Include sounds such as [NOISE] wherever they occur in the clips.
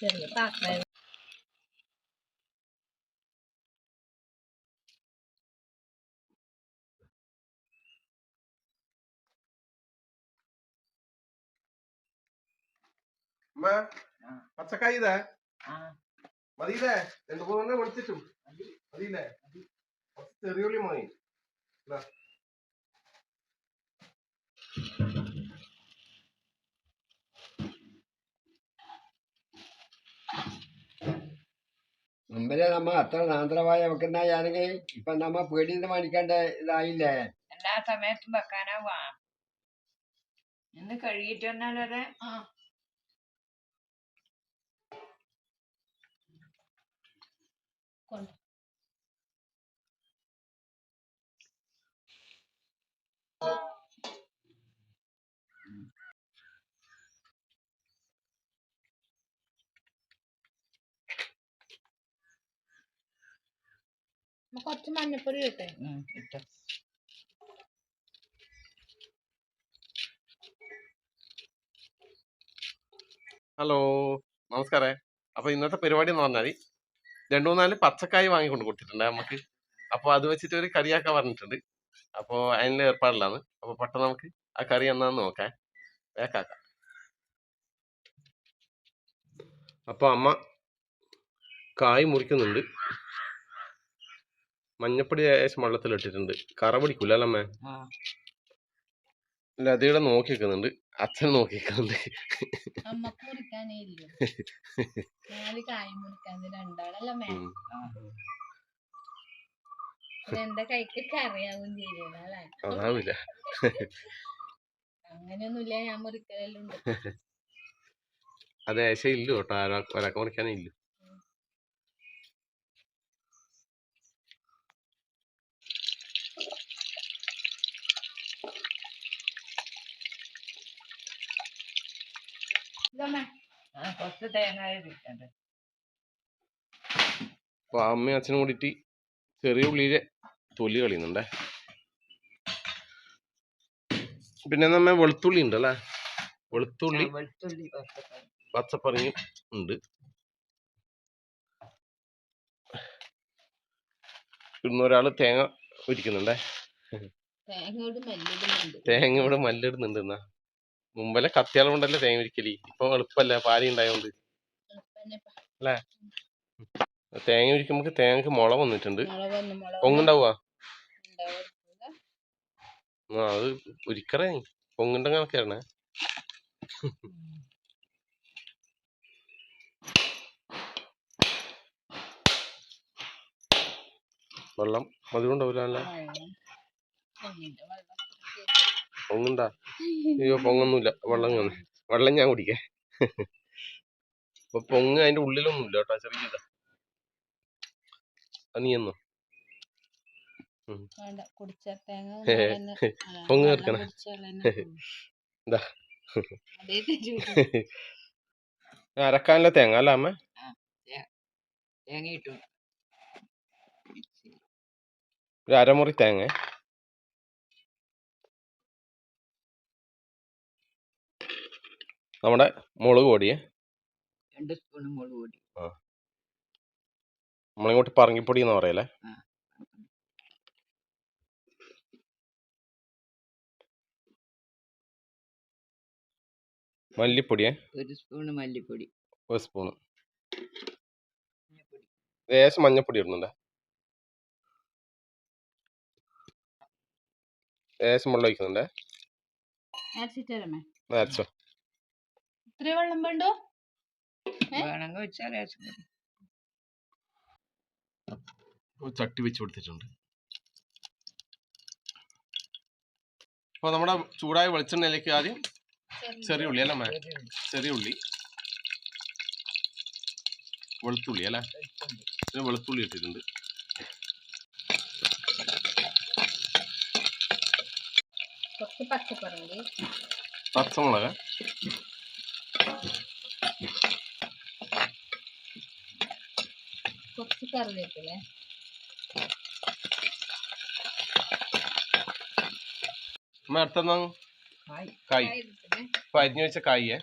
ചെറിയ പാത്രം പച്ചക്കായ ഇതേ മതിയില്ലേ? രണ്ടു മൂന്നെണ്ണം വിളിച്ചിട്ടും മതിയില്ലേ? കുറച്ച് ചെറിയുള്ളി മതി. മുമ്പിൽ നമ്മ അത്ര നാന്ത്രമായി വെക്കുന്നതാണെങ്കിൽ ഇപ്പൊ നമ്മ പേടിയിൽ നിന്ന് മേടിക്കേണ്ട ഇതായില്ലേ? എല്ലാ സമയത്തും വെക്കാനാവാ ഇന്ന് കഴുകിട്ട് വന്നാലത് ആ. നമുക്ക് കുറച്ച് മഞ്ഞപ്പൊടി കിട്ടെ ഇട്ടോ. ഹലോ നമസ്കാരേ. അപ്പൊ ഇന്നത്തെ പരിപാടി എന്ന് പറഞ്ഞാൽ രണ്ടു മൂന്നാൽ പച്ചക്കായ് വാങ്ങിക്കൊണ്ട് കൊടുത്തിട്ടുണ്ട് നമുക്ക് അപ്പൊ അത് വെച്ചിട്ട് ഒരു കറിയാക്കാൻ പറഞ്ഞിട്ടുണ്ട്. അപ്പൊ അതിന്റെ ഏർപ്പാടിലാണ്. അപ്പൊ പെട്ടെന്ന് നമുക്ക് ആ കറി എന്നാന്ന് നോക്കാം. വേക്കാക്കാം അപ്പൊ അമ്മ കായ് മുറിക്കുന്നുണ്ട്. മഞ്ഞപ്പൊടി ലേശം വെള്ളത്തിലിട്ടിട്ടുണ്ട് കറ പിടിക്കൂല അല്ല അമ്മേ? ആ. ലതയുടെ നോക്കി നിൽക്കുന്നുണ്ട് അച്ഛൻ നോക്കി നിൽക്കുന്നുണ്ട് അല്ലെ? അതാവില്ല. അങ്ങനെയൊന്നുമില്ല ഞാൻ മുറിക്കലെല്ലാം ഉണ്ട് അത് ഏശം ഇല്ലു കേട്ടോ. ഒരാൾക്ക് മുറിക്കാനേ ഇല്ലു ഇതമ്മേ ആ കുറച്ച് തേങ്ങ ഇരിക്കണ്ട് അപ്പൊ അമ്മയും അച്ഛനും കൂടിയിട്ട് ചെറിയ ഉള്ളിയിലെ തൊലി കളിയുന്നുണ്ടേ. പിന്നെ നമ്മ വെളുത്തുള്ളി ഉണ്ട് അല്ലേ വെളുത്തുള്ളി പച്ചപ്പറിയും ഉണ്ട്. പിന്നെ ഇന്നൊരാൾ തേങ്ങ ഒരിക്കുന്നുണ്ടേ തേങ്ങ ഇവിടെ മല്ലിടുന്നുണ്ട് എന്നാ മുമ്പല്ലേ കത്തിയാളം കൊണ്ടല്ലേ തേങ്ങ ഒരിക്കലി ഇപ്പൊ എളുപ്പല്ലേ പാരി ഉണ്ടായോണ്ട്. അല്ലേ? തേങ്ങ ഒരിക്കുമ്പോ തേങ്ങക്ക് മുള വന്നിട്ടുണ്ട്. പൊങ്ങുണ്ടാവുക ആ അത് ഒരിക്കറേ പൊങ്ങുണ്ട കണക്കാണ് വെള്ളം മധുരണ്ടാവൂല വെള്ളം. പൊങ്ങുണ്ടാ? [LAUGHS] അയ്യോ പൊങ്ങൊന്നുമില്ല വെള്ളം കാണും വെള്ളം ഞാൻ കുടിക്കേ. അപ്പൊ പൊങ്ങ് അതിന്റെ ഉള്ളിലൊന്നും ഇല്ല കേട്ടോ ചെറിയതാ അത് നീ എന്നോ [LAUGHS] പൊങ്ങ് തരൂ. [LAUGHS] അരക്കാനുള്ള തേങ്ങ അല്ല അമ്മ? തേങ്ങ ഇട്ടു ഒരു അരമുറി തേങ്ങ. നമ്മുടെ മുളക് പൊടിയെ. രണ്ട് സ്പൂൺ മുളക് പൊടി. നമ്മളിങ്ങോട്ട് പറങ്കിപ്പൊടി എന്ന് പറയല്ലേ? ആ. മല്ലിപ്പൊടിയെ. ഒരു സ്പൂൺ മല്ലിപ്പൊടി. ഒരു സ്പൂണ്. മഞ്ഞപ്പൊടി. ലേശം മഞ്ഞപ്പൊടി ഇടുന്നുണ്ട്. ലേശം വെള്ളം ഒഴിക്കുന്നുണ്ട്. നേരച്ചോ ഇത്രയും വെള്ളം വേണ്ടോ? വേണമെങ്കിൽ വെച്ചാൽ. ചട്ടി വെച്ച് കൊടുത്തിട്ടുണ്ട് അപ്പൊ നമ്മുടെ ചൂടായ വെളിച്ചെണ്ണയിലേക്ക് ആദ്യം ചെറിയ ഉള്ളി അല്ലേ? ചെറിയ ഉള്ളി വെളുത്തുള്ളി അല്ലേ വെളുത്തുള്ളി. ഇട്ടിട്ടുണ്ട് പച്ചമുളക് കറിവേപ്പില അടുത്തെന്നാ കായ്. അരിഞ്ഞു വെച്ച കായേ.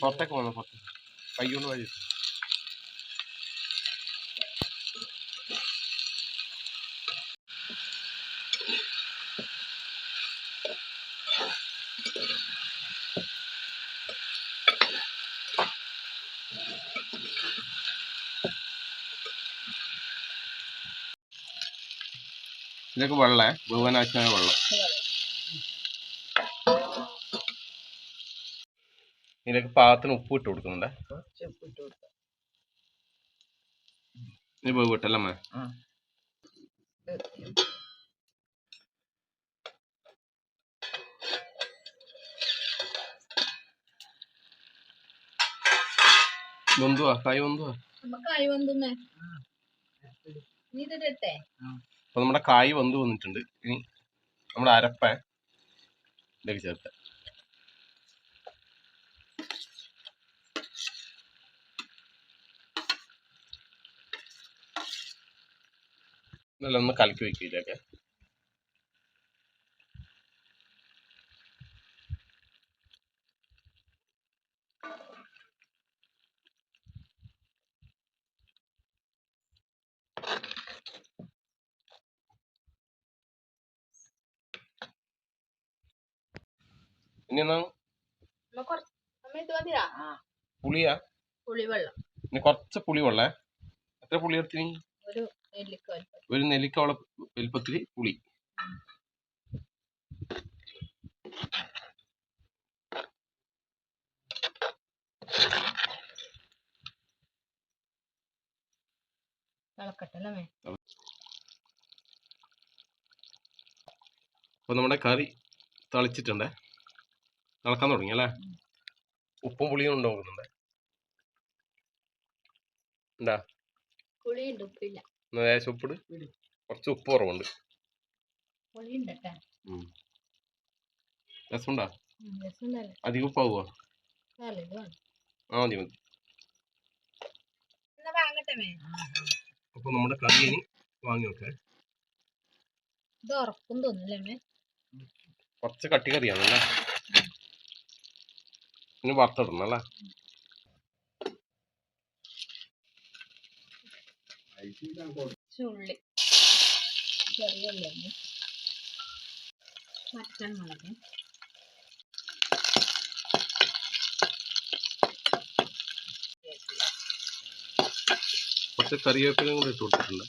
പുറത്തേക്ക് പോകണം പുറത്തേക്ക്. കൈ കൊണ്ട് വഴി. ഇതൊക്കെ വെള്ളേ ഭുവനാശമായ വെള്ളം. ഇതിലേക്ക് പാകത്തിന് ഉപ്പ് ഇട്ട് കൊടുക്കുന്നുണ്ടേ. ഇനി പോയി വിട്ടല്ലേ അമ്മേ? ബന്ധുവാ കായ് ബന്ധുവാ കായ് വന്നുമേ നീ ഇതിട്ടെ അപ്പൊ നമ്മുടെ കായ് വന്ന് വന്നിട്ടുണ്ട്. ഇനി നമ്മുടെ അരപ്പ ഇതിലേക്ക് ചേർത്ത് ഇതെല്ലാം ഒന്ന് കലക്കി വെക്കുക ഇതിലേക്ക് ഇനി പുളിയാ. പുളിവെള്ളം. ഇനി കുറച്ച് പുളി വെള്ളേ എത്ര പുളി എടുത്തിന്? ഒരു നെല്ലിക്കോളം വലുപ്പത്തിൽ പുളി. അപ്പൊ നമ്മുടെ കറി തളിച്ചിട്ടുണ്ടേ. തിളക്കാൻ തുടങ്ങി അല്ലേ? ഉപ്പും പുളിയും ഉണ്ടോ നോക്കുന്നുണ്ട് എന്താ ലേശം ഉപ്പിട്. കുറച്ച് ഉപ്പ് കുറവുണ്ട്. രസമുണ്ടാ? അധികം ഉപ്പാവുക ആ മതി മതി. അപ്പൊ നമ്മുടെ കറി ഇനി വാങ്ങി നോക്കേ ഇത് ഉറക്കും തോന്നുന്നല്ലേ കുറച്ച് കട്ടി കറിയാണല്ലേ? ഇനി വറുത്തിടണം അല്ലേ? ചുള്ളി ചെറിയ ഉള്ളി അമ്മേ പച്ചൻ മുളക്. കുറച്ച് കറിവേപ്പിലയും കൂടെ ഇട്ട് കൊടുത്തിട്ടുണ്ട്.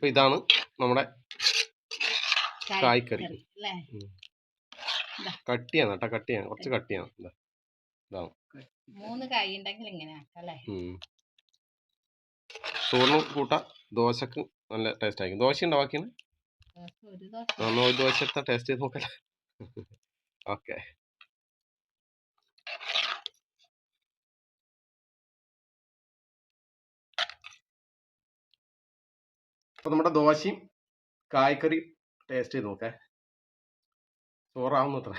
അപ്പൊ ഇതാണ് നമ്മുടെ കായ്ക്കറി. കട്ടിയാണ് കേട്ടോ കട്ടിയാണ്. കുറച്ച് കട്ടിയാണ്. ഇതാ. ഇതാണ്. മൂന്ന് കായ് ഉണ്ടെങ്കിൽ ഇങ്ങനെ. ചോറിന് കൂട്ടാം ദോശക്ക് നല്ല ടേസ്റ്റ് ആയിരിക്കും. ദോശ ഉണ്ടാക്കിയാണ് ഒരു ദോശ. നമ്മൾ ഒരു ദോശ എടുത്താൽ ടേസ്റ്റ് ചെയ്ത് നോക്കല്ലേ ഓക്കെ [LAUGHS] അപ്പൊ നമ്മുടെ ദോശയും കായ്ക്കറി ടേസ്റ്റ് ചെയ്ത് നോക്കേ. ചോറാവുന്നത്ര.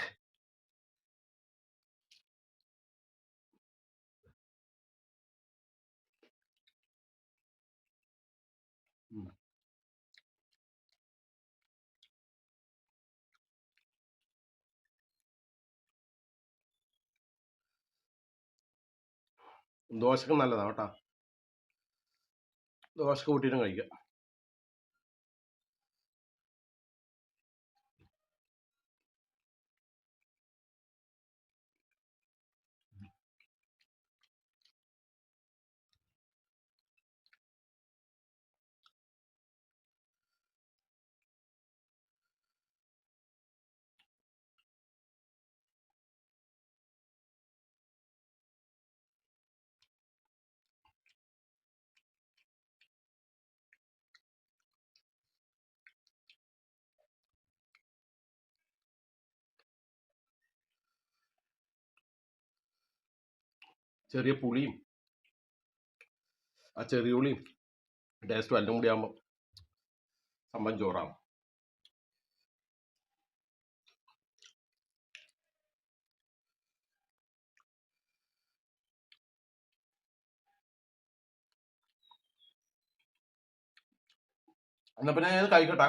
ദോശക്ക് നല്ലതാണ് കേട്ടോ. ദോശക്ക് കൂട്ടിയിട്ടും കഴിക്കാം. ചെറിയ പുളിയും ആ ചെറിയ ഉള്ളിയും ടേസ്റ്റും എല്ലാം കൂടി ആകുമ്പോൾ സംഭവം ചോറാവും. എന്നാ പിന്നെ കഴിക്കട്ടെ.